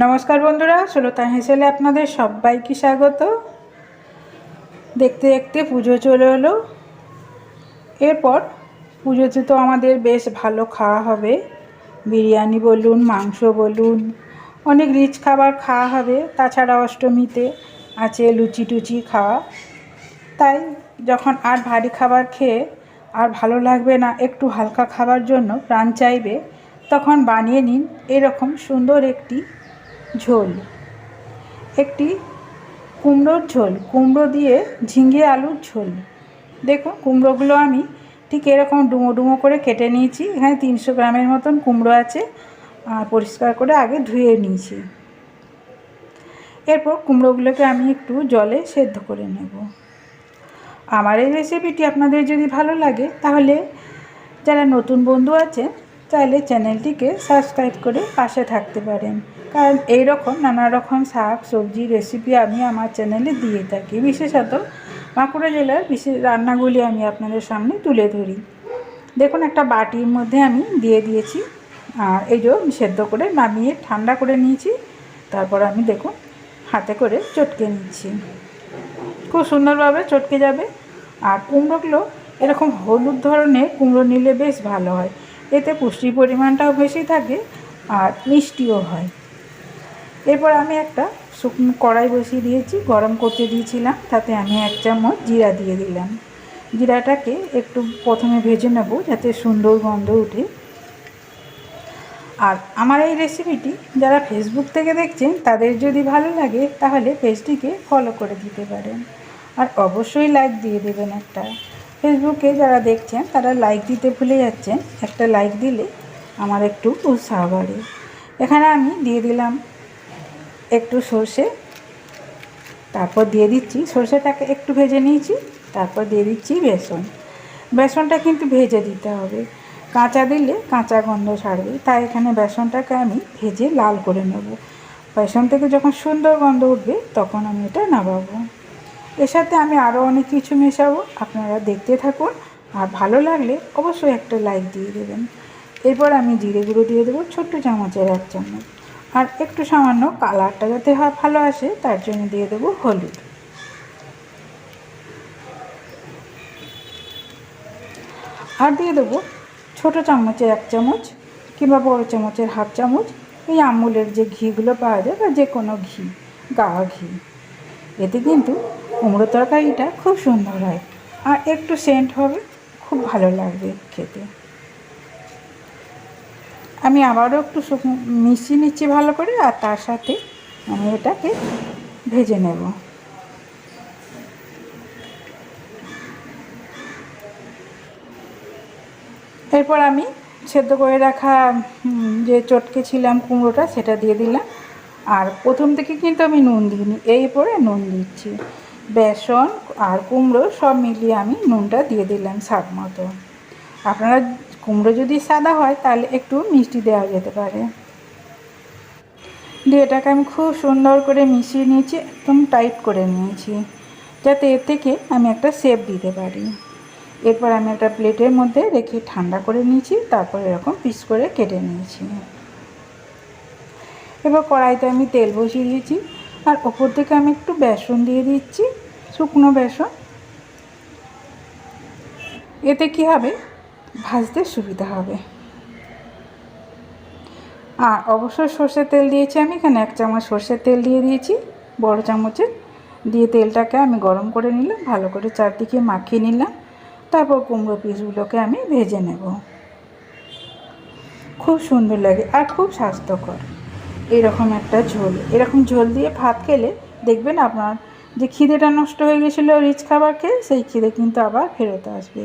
নমস্কার বন্ধুরা সুলতা হেসেলে আপনাদের সবাইকে স্বাগত। দেখতে দেখতে পুজো চলে এলো। এরপর পুজোতে তো আমাদের বেশ ভালো খাওয়া হবে। বিরিয়ানি বলুন, মাংস বলুন, অনেক রিচ খাবার খাওয়া হবে। তাছাড়া অষ্টমীতে আছে লুচি টুচি খাওয়া। তাই যখন আর ভারী খাবার খেয়ে আর ভালো লাগবে না, একটু হালকা খাবার জন্য প্রাণ চাইবে, তখন বানিয়ে নিন। এরকম সুন্দর একটি ঝোল। একটি কুমড়োর ঝোল। কুমড়ো দিয়ে ঝিঙে আলুর ঝোল। দেখুন, কুমড়োগুলো আমি ঠিক এরকম ডুমো ডুমো করে কেটে নিয়েছি। এখানে তিনশো গ্রামের মতন কুমড়ো আছে। আর পরিষ্কার করে আগে ধুয়ে নিয়েছি। এরপর কুমড়োগুলোকে আমি একটু জলে সেদ্ধ করে নেব। আমার এই রেসিপিটি আপনাদের যদি ভালো লাগে, তাহলে যারা নতুন বন্ধু আছে চাইলে চ্যানেলটিকে সাবস্ক্রাইব করে পাশে থাকতে পারেন। কারণ এই রকম নানা রকম শাক, সবজি রেসিপি আমি আমার চ্যানেলে দিয়ে থাকি। বিশেষত বাঁকুড়া জেলার বিশেষ রান্নাগুলি আমি আপনাদের সামনে তুলে ধরি। দেখুন, একটা বাটির মধ্যে আমি দিয়ে দিয়েছি। আর এই যে সেদ্ধ করে নামিয়ে ঠান্ডা করে নিয়েছি। তারপর আমি দেখুন, হাতে করে চটকে নিচ্ছি। খুব সুন্দরভাবে চটকে যাবে। আর কুমড়োগুলো এরকম হলুদ ধরনের কুমড়ো নিলে বেশ ভালো হয়। এতে পুষ্টির পরিমাণটাও বেশি থাকে আর মিষ্টিও হয়। এরপর আমি একটা শুকনো কড়াই বসিয়ে দিয়েছি, গরম করতে দিয়েছিলাম, তাতে আমি এক চামচ জিরা দিয়ে দিলাম। জিরাটাকে একটু প্রথমে ভেজে নেব, যাতে সুন্দর গন্ধ উঠে আর আমার এই রেসিপিটি যারা ফেসবুক থেকে দেখছেন, তাদের যদি ভালো লাগে, তাহলে পেজটিকে ফলো করে দিতে পারেন। আর অবশ্যই লাইক দিয়ে দেবেন একটা। ফেসবুকে যারা দেখছেন, তারা লাইক দিতে ভুলে যাচ্ছেন। একটা লাইক দিলে আমার একটু উৎসাহ বাড়ে। এখানে আমি দিয়ে দিলাম একটু সর্ষে, তারপর দিয়ে দিচ্ছি। সর্ষেটাকে একটু ভেজে নিয়েছি, তারপর দিয়ে দিচ্ছি বেসন। বেসনটা কিন্তু ভেজে দিতে হবে। কাঁচা দিলে কাঁচা গন্ধ ছাড়বে। তাই এখানে বেসনটাকে আমি ভেজে লাল করে নেব। বেসন থেকে যখন সুন্দর গন্ধ উঠবে, তখন আমি এটা নামাবো। এর সাথে আমি আরও অনেক কিছু মেশাবো। আপনারা দেখতে থাকুন। আর ভালো লাগলে অবশ্যই একটা লাইক দিয়ে দেবেন। এরপর আমি জিরে গুঁড়ো দিয়ে দেবো ছোট্ট চামচের এক চামচ। আর একটু সামান্য কালারটা যাতে হয় ভালো আসে, তার জন্য দিয়ে দেবো হলুদ। আর দিয়ে দেবো ছোটো চামচের এক চামচ কিংবা বড়ো চামচের হাফ চামচ এই আমুলের যে ঘিগুলো পাওয়া যায় বা যে কোনো ঘি, গাওয়া ঘি। এতে কিন্তু কুমড়ো তরকারিটা খুব সুন্দর হয় আর একটু সেন্ট হবে, খুব ভালো লাগবে খেতে। আমি আবারও একটু মিশিয়ে নিচ্ছি ভালো করে, আর তার সাথে আমি এটাকে ভেজে নেব। এরপর আমি সেদ্ধ করে রাখা যে চটকে ছিলাম কুমড়োটা, সেটা দিয়ে দিলাম। আর প্রথম থেকে কিন্তু আমি নুন দিইনি, এই পরে নুন দিচ্ছি। বেসন আর কুমড়ো সব মিলিয়ে আমি নুনটা দিয়ে দিলাম স্বাদ মতো। আপনারা কুমড়ো যদি সাদা হয়, তাহলে একটু মিষ্টি দেওয়া যেতে পারে। দিয়ে এটাকে আমি খুব সুন্দর করে মিশিয়ে নিয়েছি, একদম টাইট করে নিয়েছি, যাতে এর থেকে আমি একটা শেপ দিতে পারি। এরপর আমি একটা প্লেটের মধ্যে রেখে ঠান্ডা করে নিয়েছি, তারপর এরকম পিস করে কেটে নিয়েছি। এবার কড়াইতে আমি তেল বসিয়ে দিয়েছি, আর ওপর থেকে আমি একটু বেসন দিয়ে দিচ্ছি, শুকনো বেসন। এতে কি হবে? ভাজতে সুবিধা হবে। আর অবশ্যই সর্ষের তেল দিয়েছি আমি, এখানে এক চামচ সর্ষের তেল দিয়ে দিয়েছি। বড় চামচে দিয়ে তেলটাকে আমি গরম করে নিলাম, ভালো করে চারদিকে মাখিয়ে নিলাম। তারপর কুমড়ো পিসগুলোকে আমি ভেজে নেব। খুব সুন্দর লাগে আর খুব স্বাস্থ্যকর। এরকম একটা ঝোল। এরকম ঝোল দিয়ে ভাত খেলে দেখবেন আপনার যে খিদেটা নষ্ট হয়ে গেছিল রিচ খাবার খেয়ে, সেই খিদে কিন্তু আবার ফেরত আসবে।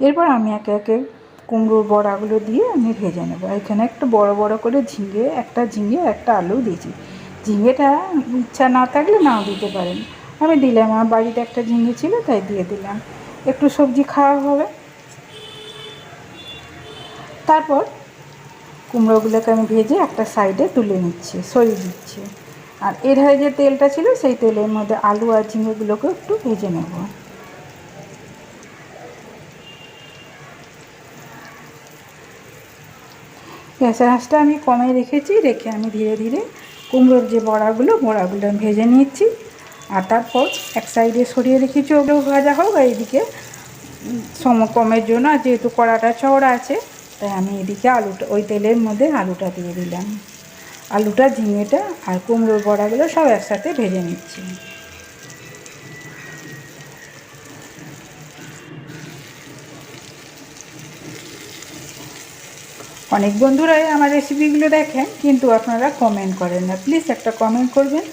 এরপর আমি একে একে কুমড়োর বড়াগুলো দিয়ে আমি ভেজে নেব। এখানে একটু বড় বড় করে ঝিঙে, একটা ঝিঙে, একটা আলু দিয়েছি। ঝিঙেটা ইচ্ছা না থাকলে নাও দিতে পারেন। আমি দিলাম, আমার বাড়িতে একটা ঝিঙে ছিল, তাই দিয়ে দিলাম। একটু সবজি খাওয়া হবে। তারপর কুমড়োগুলোকে আমি ভেজে একটা সাইডে তুলে নিচ্ছি, সরিয়ে দিচ্ছি। আর এর যে তেলটা ছিল, সেই তেলের মধ্যে আলু আর ঝিঙেগুলোকে একটু ভেজে নেব। গ্যাসের আঁচটা আমি কমে রেখেছি রেখে আমি ধীরে ধীরে কুমড়োর যে বড়াগুলো বড়াগুলো আমি ভেজে নিচ্ছি আর তারপর এক সাইডে সরিয়ে রেখেছি ওগুলো ভাজা হোক আর এদিকে উম, সম কমের জন্য আর যেহেতু কড়াটা চওড়া আছে তাই আমি এদিকে আলুটা ওই তেলের মধ্যে আলুটা দিয়ে দিলাম। আলুটা ঝিঙেটা আর কুমড়োর বড়াগুলো সব একসাথে ভেজে নিচ্ছি। অনেক বন্ধুরাই আমার রেসিপিগুলো দেখেন, কিন্তু আপনারা কমেন্ট করেন না। প্লিজ একটা কমেন্ট করবেন।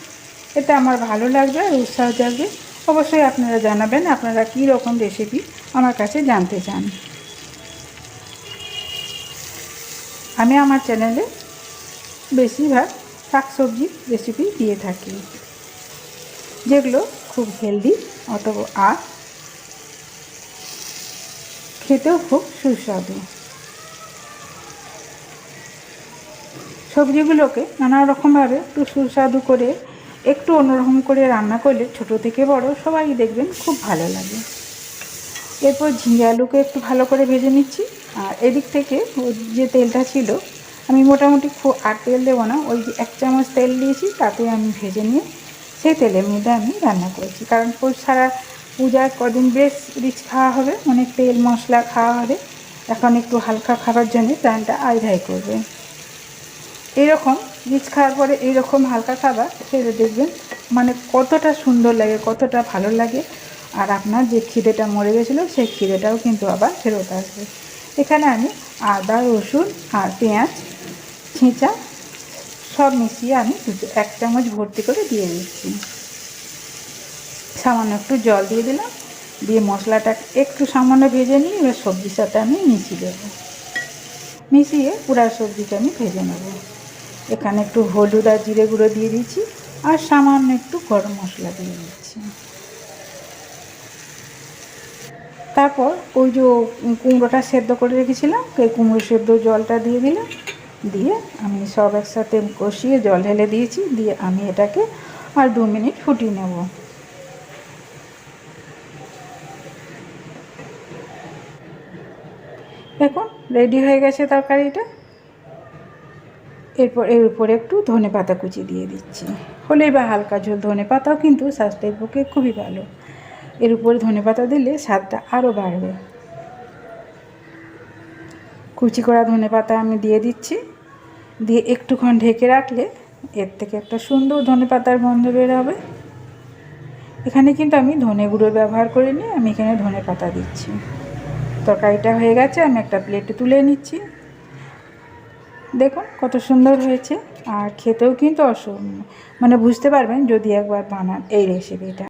এতে আমার ভালো লাগবে আর উৎসাহ জাগবে। অবশ্যই আপনারা জানাবেন আপনারা কী রকম রেসিপি আমার কাছে জানতে চান। আমি আমার চ্যানেলে বেশিরভাগ শাকসবজি রেসিপি দিয়ে থাকি, যেগুলো খুব হেলদি অথবা আর খেতেও খুব সুস্বাদু। সবজিগুলোকে নানা রকমভাবে একটু সুস্বাদু করে, একটু অন্যরকম করে রান্না করলে ছোট থেকে বড় সবাই দেখবেন খুব ভালো লাগে। এরপর ঝিঙে আলুকে একটু ভালো করে ভেজে নিচ্ছি। আর এদিক থেকে যে তেলটা ছিল, আমি মোটামুটি খুব আর তেল দেবো না, ওই এক চামচ তেল দিয়েছি, তাতে আমি ভেজে নিয়ে সেই তেলের মধ্যে আমি রান্না করেছি। কারণ সারা পূজার কদিন বেশ রিচ খাওয়া হবে, অনেক তেল মশলা খাওয়া হবে। এখন একটু হালকা খাবার জন্য প্রাণটা আইধাই করবে। এইরকম রিচ খাওয়ার পরে এইরকম হালকা খাবার খেলে দেখবেন মানে কতটা সুন্দর লাগে, কতটা ভালো লাগে। আর আপনার যে খিদেটা মরে গেছিল, সেই খিদেটাও কিন্তু আবার ফেরত আসবে। এখানে আমি আদা, রসুন আর পেঁয়াজ, ছেঁচা সব মিশিয়ে আমি এক চামচ ভর্তি করে দিয়ে দিচ্ছি। সামান্য একটু জল দিয়ে দিলাম, দিয়ে মশলাটা একটু সামান্য ভেজে নিয়ে এবার সবজির সাথে আমি মিশিয়ে দেবো। মিশিয়ে পুরা সবজিটা আমি ভেজে নেব। এখানে একটু হলুদ আর জিরে গুঁড়ো দিয়ে দিচ্ছি আর সামান্য একটু গরম মশলা দিয়ে দিচ্ছি। তারপর ওই যে কুমড়োটা সেদ্ধ করে রেখেছিলাম, সেই কুমড়ো সেদ্ধ জলটা দিয়ে দিলাম। দিয়ে আমি সব একসাথে কষিয়ে জল ঢেলে দিয়েছি, দিয়ে আমি এটাকে আর দু মিনিট ফুটিয়ে নেব। দেখুন রেডি হয়ে গেছে তরকারিটা। এরপর এর উপরে একটু ধনে পাতা কুচি দিয়ে দিচ্ছি। হলেই বা হালকা ঝোল ধনে পাতাও কিন্তু স্বাস্থ্যের পক্ষে খুবই ভালো। এর উপরে ধনে পাতা দিলে স্বাদটা আরও বাড়বে। কুচি করা ধনে পাতা আমি দিয়ে দিচ্ছি। দিয়ে একটুক্ষণ ঢেকে রাখলে এর থেকে একটা সুন্দর ধনে পাতার গন্ধ বের হবে। এখানে কিন্তু আমি ধনে গুঁড়ো ব্যবহার করে নিয়ে আমি এখানে ধনে পাতা দিচ্ছি। তরকারিটা হয়ে গেছে, আমি একটা প্লেটে তুলে নিচ্ছি। দেখুন কত সুন্দর হয়েছে আর খেতেও কিন্তু অসম মানে বুঝতে পারবেন যদি একবার বানান এই রেসিপিটা